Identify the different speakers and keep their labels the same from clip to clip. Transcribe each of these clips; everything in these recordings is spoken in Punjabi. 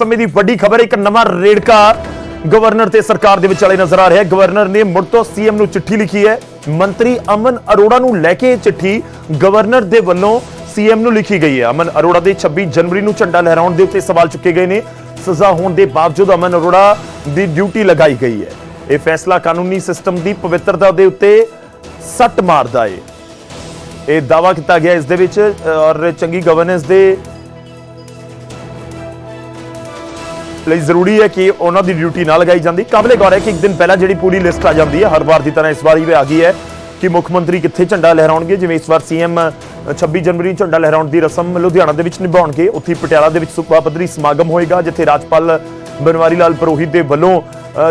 Speaker 1: ਸਮੇਂ ਦੀ ਵੱਡੀ ਖਬਰ ਇੱਕ ਨਵਾਂ ਰੇੜਕਾ ਗਵਰਨਰ ਤੇ ਸਰਕਾਰ ਦੇ ਵਿਚਾਲੇ ਨਜ਼ਰ ਆ ਰਿਹਾ ਹੈ। ਗਵਰਨਰ ਨੇ ਮੁੜ ਤੋਂ ਸੀਐਮ ਨੂੰ ਚਿੱਠੀ ਲਿਖੀ ਹੈ। ਮੰਤਰੀ ਅਮਨ ਅਰੋੜਾ ਨੂੰ ਲੈ ਕੇ ਇਹ ਚਿੱਠੀ ਗਵਰਨਰ ਦੇ ਵੱਲੋਂ ਸੀਐਮ ਨੂੰ ਲਿਖੀ ਗਈ ਹੈ। ਅਮਨ ਅਰੋੜਾ ਦੇ 26 ਜਨਵਰੀ ਨੂੰ ਝੰਡਾ ਲਹਿਰਾਉਣ ਦੇ ਉੱਤੇ ਸਵਾਲ ਚੁੱਕੇ ਗਏ ਨੇ। ਸਜ਼ਾ ਹੋਣ ਦੇ ਬਾਵਜੂਦ ਅਮਨ ਅਰੋੜਾ ਦੀ ਡਿਊਟੀ ਲਗਾਈ ਗਈ ਹੈ। ਇਹ ਫੈਸਲਾ ਕਾਨੂੰਨੀ ਸਿਸਟਮ ਦੀ ਪਵਿੱਤਰਤਾ ਦੇ ਉੱਤੇ ਸੱਟ ਮਾਰਦਾ ਹੈ। ਇਹ ਦਾਵਾ ਕੀਤਾ ਗਿਆ ਇਸ ਦੇ ਵਿੱਚ ਔਰ ਚੰਗੀ ਗਵਰਨੈਂਸ ਦੇ ਲਈ ਜ਼ਰੂਰੀ ਹੈ ਕਿ ਉਹਨਾਂ ਦੀ ਡਿਊਟੀ ਨਾ ਲਗਾਈ ਜਾਂਦੀ। ਕਾਬਲੇ ਗੌਰ ਹੈ ਕਿ ਇੱਕ ਦਿਨ ਪਹਿਲਾਂ ਜਿਹੜੀ ਪੂਰੀ ਲਿਸਟ ਆ ਜਾਂਦੀ ਹੈ, ਹਰ ਵਾਰ ਦੀ ਤਰ੍ਹਾਂ ਇਸ ਵਾਰੀ ਵੀ ਆ ਗਈ ਹੈ ਕਿ ਮੁੱਖ ਮੰਤਰੀ ਕਿੱਥੇ ਝੰਡਾ ਲਹਿਰਾਉਣਗੇ। ਜਿਵੇਂ ਇਸ ਵਾਰ ਸੀਐਮ 26 ਜਨਵਰੀ ਨੂੰ ਝੰਡਾ ਲਹਿਰਾਉਣ ਦੀ ਰਸਮ ਲੁਧਿਆਣਾ ਦੇ ਵਿੱਚ ਨਿਭਾਉਣਗੇ। ਉੱਥੇ ਪਟਿਆਲਾ ਦੇ ਵਿੱਚ ਸੂਬਾ ਪੱਧਰੀ ਸਮਾਗਮ ਹੋਏਗਾ, ਜਿੱਥੇ ਰਾਜਪਾਲ ਬਨਵਾਰੀ ਲਾਲ ਪ੍ਰੋਹਿਤ ਦੇ ਵੱਲੋਂ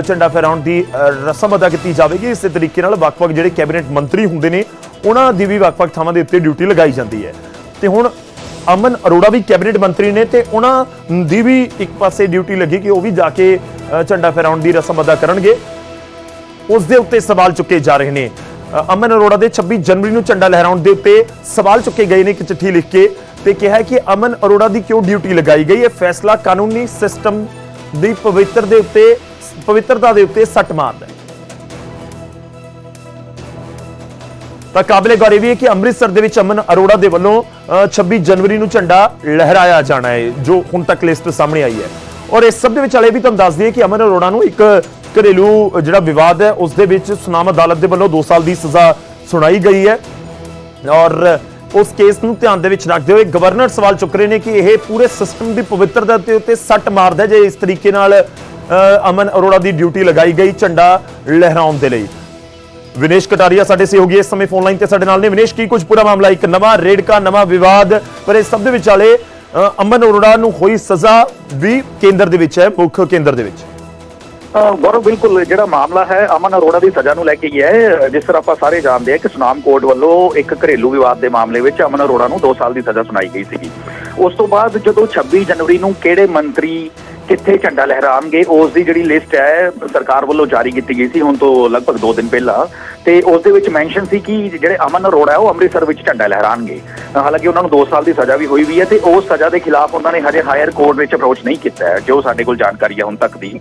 Speaker 1: ਝੰਡਾ ਫਹਿਰਾਉਣ ਦੀ ਰਸਮ ਅਦਾ ਕੀਤੀ ਜਾਵੇਗੀ। ਇਸੇ ਤਰੀਕੇ ਨਾਲ ਵੱਖ-ਵੱਖ ਜਿਹੜੇ ਕੈਬਨਿਟ ਮੰਤਰੀ ਹੁੰਦੇ ਨੇ, ਉਹਨਾਂ ਦੀ ਵੀ ਵੱਖ-ਵੱਖ ਥਾਵਾਂ ਦੇ ਉੱਤੇ ਡਿਊਟੀ ਲਗਾਈ ਜਾਂਦੀ ਹੈ। ਤੇ ਹੁਣ ਅਮਨ ਅਰੋੜਾ ਵੀ ਕੈਬਨਿਟ ਮੰਤਰੀ ਨੇ ਤੇ ਉਹਨਾਂ ਦੀ ਵੀ ਇੱਕ ਪਾਸੇ ਡਿਊਟੀ ਲੱਗੀ ਕਿ ਉਹ ਵੀ ਜਾ ਕੇ ਝੰਡਾ ਫਹਿਰਾਉਣ ਦੀ ਰਸਮ ਅਦਾ ਕਰਨਗੇ। ਉਸ ਦੇ ਉੱਤੇ ਸਵਾਲ ਚੁੱਕੇ ਜਾ ਰਹੇ ਨੇ। ਅਮਨ ਅਰੋੜਾ ਦੇ 26 ਜਨਵਰੀ ਨੂੰ ਝੰਡਾ ਲਹਿਰਾਉਣ ਦੇ ਉੱਤੇ ਸਵਾਲ ਚੁੱਕੇ ਗਏ ਨੇ ਇੱਕ ਚਿੱਠੀ ਲਿਖ ਕੇ ਤੇ ਕਿਹਾ ਕਿ ਅਮਨ ਅਰੋੜਾ ਦੀ ਕਿਉਂ ਡਿਊਟੀ ਲਗਾਈ ਗਈ? ਇਹ ਫੈਸਲਾ ਕਾਨੂੰਨੀ ਸਿਸਟਮ ਦੀ ਪਵਿੱਤਰ ਦੇ ਉੱਤੇ, ਪਵਿੱਤਰਤਾ ਦੇ ਉੱਤੇ ਸੱਟ ਮਾਰਦਾ ਹੈ। ਤਾਂ ਕਾਬਲੇ ਗੌਰ ਇਹ ਵੀ ਹੈ ਕਿ ਅੰਮ੍ਰਿਤਸਰ ਦੇ ਵਿੱਚ ਅਮਨ ਅਰੋੜਾ ਦੇ ਵੱਲੋਂ ਅ, 26 ਜਨਵਰੀ ਨੂੰ ਝੰਡਾ ਲਹਿਰਾਇਆ ਜਾਣਾ ਹੈ ਜੋ ਹੁਣ ਤੱਕ ਲਿਸਟ ਸਾਹਮਣੇ ਆਈ ਹੈ। ਔਰ ਇਸ ਸਭ ਦੇ ਵਿੱਚ ਵਾਲੇ ਵੀ ਤੁਹਾਨੂੰ ਦੱਸ ਦਈਏ ਕਿ ਅਮਨ ਅਰੋੜਾ ਨੂੰ ਇੱਕ ਘਰੇਲੂ ਜਿਹੜਾ ਵਿਵਾਦ ਹੈ ਉਸ ਦੇ ਵਿੱਚ ਸੁਨਾਮ ਅਦਾਲਤ ਦੇ ਵੱਲੋਂ 2 ਸਾਲ ਦੀ ਸਜ਼ਾ ਸੁਣਾਈ ਗਈ ਹੈ। ਔਰ ਉਸ ਕੇਸ ਨੂੰ ਧਿਆਨ ਦੇ ਵਿੱਚ ਰੱਖਦੇ ਹੋਏ ਗਵਰਨਰ ਸਵਾਲ ਚੁੱਕ ਰਹੇ ਨੇ ਕਿ ਇਹ ਪੂਰੇ ਸਿਸਟਮ ਦੀ ਪਵਿੱਤਰਤਾ ਦੇ ਉੱਤੇ ਸੱਟ ਮਾਰਦਾ ਜੇ ਇਸ ਤਰੀਕੇ ਨਾਲ ਅਮਨ ਅਰੋੜਾ ਦੀ ਡਿਊਟੀ ਲਗਾਈ ਗਈ ਝੰਡਾ ਲਹਿਰਾਉਣ ਦੇ ਲਈ। ਵਿਨੇਸ਼ ਕਟਾਰੀਆ, ਸਾਡੇ ਸਹਿਯੋਗੀ ਇਸ ਸਮੇਂ ਫੋਨ ਲਾਈਨ ਤੇ ਸਾਡੇ ਨਾਲ ਨੇ। ਵਿਨੇਸ਼, ਕੀ ਕੁਝ ਪੂਰਾ ਮਾਮਲਾ? ਇੱਕ ਨਵਾਂ ਰੇੜਕਾ ਨਵਾਂ ਵਿਵਾਦ, ਪਰ ਇਸ ਸਭ ਦੇ ਵਿਚਾਲੇ ਅਮਨ ਅਰੋੜਾ ਨੂੰ ਹੋਈ ਸਜ਼ਾ ਵੀ ਕੇਂਦਰ ਦੇ ਵਿੱਚ ਹੈ, ਮੁੱਖ ਕੇਂਦਰ ਦੇ ਵਿੱਚ।
Speaker 2: ਗੌਰਵ, ਬਿਲਕੁਲ ਜਿਹੜਾ ਮਾਮਲਾ ਹੈ, ਅਮਨ ਅਰੋੜਾ ਦੀ ਸਜ਼ਾ ਨੂੰ ਲੈ ਕੇ ਹੀ ਹੈ। ਜਿਸ ਤਰ੍ਹਾਂ ਆਪਾਂ ਸਾਰੇ ਜਾਣਦੇ ਹਾਂ ਕਿ ਸੁਨਾਮ ਕੋਰਟ ਵੱਲੋਂ ਇੱਕ ਘਰੇਲੂ ਵਿਵਾਦ ਦੇ ਮਾਮਲੇ ਵਿੱਚ ਅਮਨ ਅਰੋੜਾ ਨੂੰ 2 ਸਾਲ ਦੀ ਸਜ਼ਾ ਸੁਣਾਈ ਗਈ ਸੀਗੀ। ਉਸ ਤੋਂ ਬਾਅਦ ਜਦੋਂ 26 ਜਨਵਰੀ ਨੂੰ ਕਿਹੜੇ ਮੰਤਰੀ ਕਿੱਥੇ ਝੰਡਾ ਲਹਿਰਾਣਗੇ ਉਸ ਦੀ ਜਿਹੜੀ ਲਿਸਟ ਹੈ, ਸਰਕਾਰ ਵੱਲੋਂ ਜਾਰੀ ਕੀਤੀ ਗਈ ਸੀ ਹੁਣ ਤੋਂ ਲਗਭਗ 2 ਦਿਨ ਪਹਿਲਾਂ। ਤੇ ਉਸ ਦੇ ਵਿੱਚ ਮੈਂਸ਼ਨ ਸੀ ਕਿ ਜਿਹੜੇ ਅਮਨ ਅਰੋੜਾ ਹੈ, ਉਹ ਅੰਮ੍ਰਿਤਸਰ ਵਿੱਚ ਝੰਡਾ ਲਹਿਰਾਣਗੇ ਹਾਲਾਂਕਿ ਉਹਨਾਂ ਨੂੰ 2 ਸਾਲ ਦੀ ਸਜ਼ਾ ਵੀ ਹੋਈ ਵੀ ਹੈ ਤੇ ਉਸ ਸਜ਼ਾ ਦੇ ਖਿਲਾਫ ਉਹਨਾਂ ਨੇ ਹਜੇ ਹਾਇਰ ਕੋਰਟ ਵਿੱਚ ਅਪਰੋਚ ਨਹੀਂ ਕੀਤਾ ਹੈ ਜੋ ਸਾਡੇ ਕੋਲ ਜਾਣਕਾਰੀ ਹੈ ਹੁਣ ਤੱਕ ਦੀ।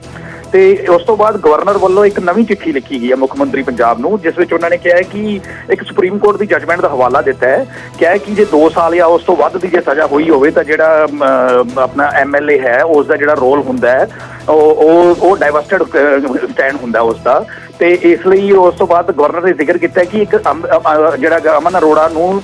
Speaker 2: ਤੇ ਉਸ ਤੋਂ ਬਾਅਦ ਗਵਰਨਰ ਵੱਲੋਂ ਇੱਕ ਨਵੀਂ ਚਿੱਠੀ ਲਿਖੀ ਗਈ ਹੈ ਮੁੱਖ ਮੰਤਰੀ ਪੰਜਾਬ ਨੂੰ ਜਿਸ ਵਿੱਚ ਉਹਨਾਂ ਨੇ ਕਿਹਾ ਹੈ ਕਿ ਇੱਕ ਸੁਪਰੀਮ ਕੋਰਟ ਦੀ ਜੱਜਮੈਂਟ ਦਾ ਹਵਾਲਾ ਦਿੱਤਾ ਹੈ। ਕਿਹਾ ਕਿ ਜੇ 2 ਸਾਲ ਜਾਂ ਉਸ ਤੋਂ ਵੱਧ ਦੀ ਜੇ ਸਜ਼ਾ ਹੋਈ ਹੋਵੇ ਤਾਂ ਜਿਹੜਾ ਅਮ, ਆਪਣਾ ਐਮਐਲਏ ਹੈ ਉਸ ਦਾ ਜਿਹੜਾ ਰੋਲ ਹੁੰਦਾ ਹੈ ਉਹ ਉਹ ਉਹ ਡਾਈਵਰਸਟਡ ਸਟੈਂਡ ਹੁੰਦਾ ਉਸ ਦਾ। ਤੇ ਇਸ ਲਈ ਉਸ ਤੋਂ ਬਾਅਦ ਗਵਰਨਰ ਨੇ ਜ਼ਿਕਰ ਕੀਤਾ ਕਿ ਇੱਕ ਜਿਹੜਾ ਅਮਨ ਅਰੋੜਾ ਨੂੰ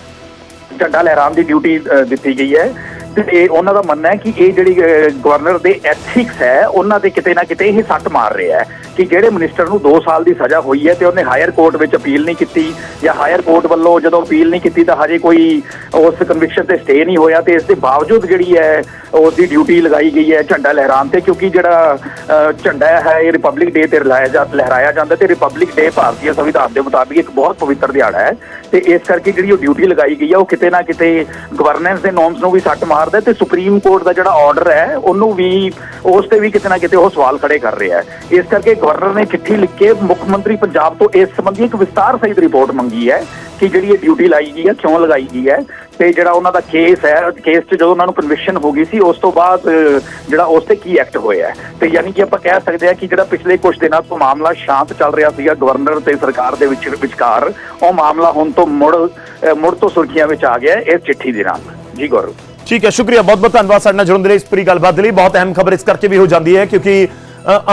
Speaker 2: ਝੰਡਾ ਲਹਿਰਾਉਣ ਦੀ ਡਿਊਟੀ ਦਿੱਤੀ ਗਈ ਹੈ। ਤੇ ਇਹ ਉਹਨਾਂ ਦਾ ਮੰਨਣਾ ਹੈ ਕਿ ਇਹ ਜਿਹੜੀ ਗਵਰਨਰ ਦੇ ਐਥਿਕਸ ਹੈ, ਉਹਨਾਂ 'ਤੇ ਕਿਤੇ ਨਾ ਕਿਤੇ ਇਹ ਸੱਟ ਮਾਰ ਰਿਹਾ ਹੈ ਕਿ ਜਿਹੜੇ ਮਿਨਿਸਟਰ ਨੂੰ 2 ਸਾਲ ਦੀ ਸਜ਼ਾ ਹੋਈ ਹੈ ਤੇ ਉਹਨੇ ਹਾਇਰ ਕੋਰਟ ਵਿੱਚ ਅਪੀਲ ਨਹੀਂ ਕੀਤੀ ਜਾਂ ਹਾਇਰ ਕੋਰਟ ਵੱਲੋਂ ਜਦੋਂ ਅਪੀਲ ਨਹੀਂ ਕੀਤੀ ਤਾਂ ਹਜੇ ਕੋਈ ਉਸ ਕਨਵਿਕਸ਼ਨ ਤੇ ਸਟੇ ਨਹੀਂ ਹੋਇਆ ਤੇ ਇਸ ਦੇ ਬਾਵਜੂਦ ਜਿਹੜੀ ਹੈ ਉਸ ਦੀ ਡਿਊਟੀ ਲਗਾਈ ਗਈ ਹੈ ਝੰਡਾ ਲਹਿਰਾਉਣ ਤੇ ਕਿਉਂਕਿ ਜਿਹੜਾ ਝੰਡਾ ਹੈ ਇਹ ਰਿਪਬਲਿਕ ਡੇ ਤੇ ਲਹਿਰਾਇਆ ਜਾ, ਲਹਿਰਾਇਆ ਜਾਂਦਾ ਤੇ ਰਿਪਬਲਿਕ ਡੇ ਭਾਰਤੀ ਸੰਵਿਧਾਨ ਦੇ ਮੁਤਾਬਿਕ ਇੱਕ ਬਹੁਤ ਪਵਿੱਤਰ ਦਿਹਾੜਾ ਹੈ ਤੇ ਇਸ ਕਰਕੇ ਜਿਹੜੀ ਉਹ ਡਿਊਟੀ ਲਗਾਈ ਗਈ ਹੈ ਉਹ ਕਿਤੇ ਨਾ ਕਿਤੇ ਗਵਰਨੈਂਸ ਦੇ ਨੋਰਮਸ ਨੂੰ ਵੀ ਸੱਟ ਮਾਰ ਮਾਰਦਾ ਹੈ ਤੇ ਸੁਪਰੀਮ ਕੋਰਟ ਦਾ ਜਿਹੜਾ ਆਰਡਰ ਹੈ, ਉਹਨੂੰ ਵੀ, ਉਸ ਤੇ ਵੀ ਕਿਤੇ ਨਾ ਕਿਤੇ ਉਹ ਸਵਾਲ ਖੜੇ ਕਰ ਰਿਹਾ ਹੈ। ਇਸ ਕਰਕੇ ਗਵਰਨਰ ਨੇ ਚਿੱਠੀ ਲਿਖ ਕੇ ਮੁੱਖ ਮੰਤਰੀ ਪੰਜਾਬ ਤੋਂ ਇਸ ਸੰਬੰਧੀ ਇੱਕ ਵਿਸਤਾਰ ਸਹਿਤ ਰਿਪੋਰਟ ਮੰਗੀ ਹੈ ਕਿ ਜਿਹੜੀ ਇਹ ਡਿਊਟੀ ਲਾਈ ਗਈ ਹੈ, ਕਿਉਂ ਲਗਾਈ ਗਈ ਹੈ ਤੇ ਜਿਹੜਾ ਉਹਨਾਂ ਦਾ ਕੇਸ ਹੈ ਕੇਸ 'ਚ ਜਦੋਂ ਉਹਨਾਂ ਨੂੰ ਕਨਵਿਕਸ਼ਨ ਹੋ ਗਈ ਸੀ, ਉਸ ਤੋਂ ਬਾਅਦ ਜਿਹੜਾ ਉਸ ਤੇ ਕੀ ਐਕਟ ਹੋਇਆ ਤੇ ਯਾਨੀ ਕਿ ਆਪਾਂ ਕਹਿ ਸਕਦੇ ਹਾਂ ਕਿ ਜਿਹੜਾ ਪਿਛਲੇ ਕੁਝ ਦਿਨਾਂ ਤੋਂ ਮਾਮਲਾ ਸ਼ਾਂਤ ਚੱਲ ਰਿਹਾ ਸੀਗਾ ਗਵਰਨਰ ਤੇ ਸਰਕਾਰ ਦੇ ਵਿੱਚ ਵਿਚਕਾਰ, ਉਹ ਮਾਮਲਾ ਹੁਣ ਤੋਂ ਮੁੜ ਮੁੜ ਤੋਂ ਸੁਰਖੀਆਂ ਵਿੱਚ ਆ ਗਿਆ ਇਸ ਚਿੱਠੀ ਦੇ ਨਾਲ। ਜੀ, ਗੌਰਵ।
Speaker 1: ਠੀਕ ਹੈ, ਸ਼ੁਕਰੀਆ, ਬਹੁਤ ਬਹੁਤ ਧੰਨਵਾਦ ਸਾਡੇ ਨਾਲ ਜੁੜਨ ਦੇ ਲਈ ਇਸ ਪੂਰੀ ਗੱਲਬਾਤ ਦੇ ਲਈ। ਬਹੁਤ ਅਹਿਮ ਖਬਰ ਇਸ ਕਰਕੇ ਵੀ ਹੋ ਜਾਂਦੀ ਹੈ ਕਿਉਂਕਿ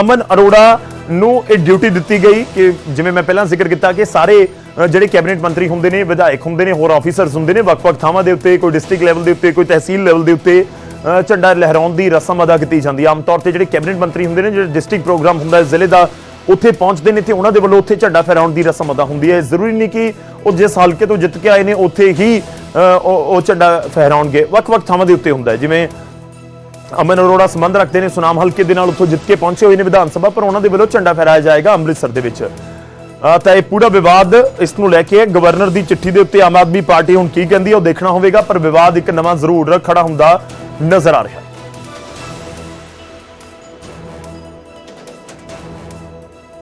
Speaker 1: ਅਮਨ ਅਰੋੜਾ ਨੂੰ ਇਹ ਡਿਊਟੀ ਦਿੱਤੀ ਗਈ ਕਿ ਜਿਵੇਂ ਮੈਂ ਪਹਿਲਾਂ ਜ਼ਿਕਰ ਕੀਤਾ ਕਿ ਸਾਰੇ ਜਿਹੜੇ ਕੈਬਨਿਟ ਮੰਤਰੀ ਹੁੰਦੇ ਨੇ, ਵਿਧਾਇਕ ਹੁੰਦੇ ਨੇ, ਹੋਰ ਆਫੀਸਰਸ ਹੁੰਦੇ ਨੇ, ਵੱਖ-ਵੱਖ ਥਾਵਾਂ ਦੇ ਉੱਤੇ, ਕੋਈ ਡਿਸਟ੍ਰਿਕਟ ਲੈਵਲ ਦੇ ਉੱਤੇ, ਕੋਈ ਤਹਿਸੀਲ ਲੈਵਲ ਦੇ ਉੱਤੇ ਝੰਡਾ ਲਹਿਰਾਉਣ ਦੀ ਰਸਮ ਅਦਾ ਕੀਤੀ ਜਾਂਦੀ ਹੈ। ਆਮ ਤੌਰ ਤੇ ਜਿਹੜੇ ਕੈਬਨਿਟ ਮੰਤਰੀ ਹੁੰਦੇ ਨੇ, ਜਿਹੜੇ ਡਿਸਟ੍ਰਿਕਟ ਪ੍ਰੋਗਰਾਮ ਹੁੰਦਾ ਹੈ ਜ਼ਿਲ੍ਹੇ ਦਾ, ਉੱਥੇ ਪਹੁੰਚਦੇ ਨੇ ਤੇ ਉਹਨਾਂ ਦੇ ਵੱਲੋਂ ਉੱਥੇ ਝੰਡਾ ਫਹਿਰਾਉਣ ਦੀ ਰਸਮ ਅਦਾ ਹੁੰਦੀ ਹੈ। ਜ਼ਰੂਰੀ ਨਹੀਂ ਕਿ ਉਹ ਜਿਸ ਹਲਕੇ ਤੋਂ ਜਿੱਤ ਕੇ ਆਏ ਨੇ, ਉੱਥੇ ਹੀ ਉਹ ਝੰਡਾ ਫਹਿਰਾਉਣਗੇ। ਵੱਖ-ਵੱਖ ਥਾਵਾਂ ਦੇ ਉੱਤੇ ਹੁੰਦਾ ਜਿਵੇਂ ਅਮਨ ਅਰੋੜਾ ਸੰਬੰਧ ਰੱਖਦੇ ਨੇ, ਸੁਨਾਮ ਹਲਕੇ ਦੇ ਨਾਲ ਉੱਥੋਂ ਜਿੱਤ ਕੇ ਪਹੁੰਚੇ ਹੋਏ ਨੇ ਵਿਧਾਨ ਸਭਾ, ਪਰ ਉਹਨਾਂ ਦੇ ਵੱਲੋਂ ਝੰਡਾ ਫਹਿਰਾਇਆ ਜਾਏਗਾ ਅੰਮ੍ਰਿਤਸਰ ਦੇ ਵਿੱਚ। ਤਾਂ ਇਹ ਪੂਰਾ ਵਿਵਾਦ ਇਸ ਨੂੰ ਲੈ ਕੇ ਗਵਰਨਰ ਦੀ ਚਿੱਠੀ ਦੇ ਉੱਤੇ ਆਮ ਆਦਮੀ ਪਾਰਟੀ ਹੁਣ ਕੀ ਕਹਿੰਦੀ ਹੈ, ਉਹ ਦੇਖਣਾ ਹੋਵੇਗਾ, ਪਰ ਵਿਵਾਦ ਇੱਕ ਨਵਾਂ ਜ਼ਰੂਰ ਖੜਾ ਹੁੰਦਾ ਨਜ਼ਰ ਆ ਰਿਹਾ।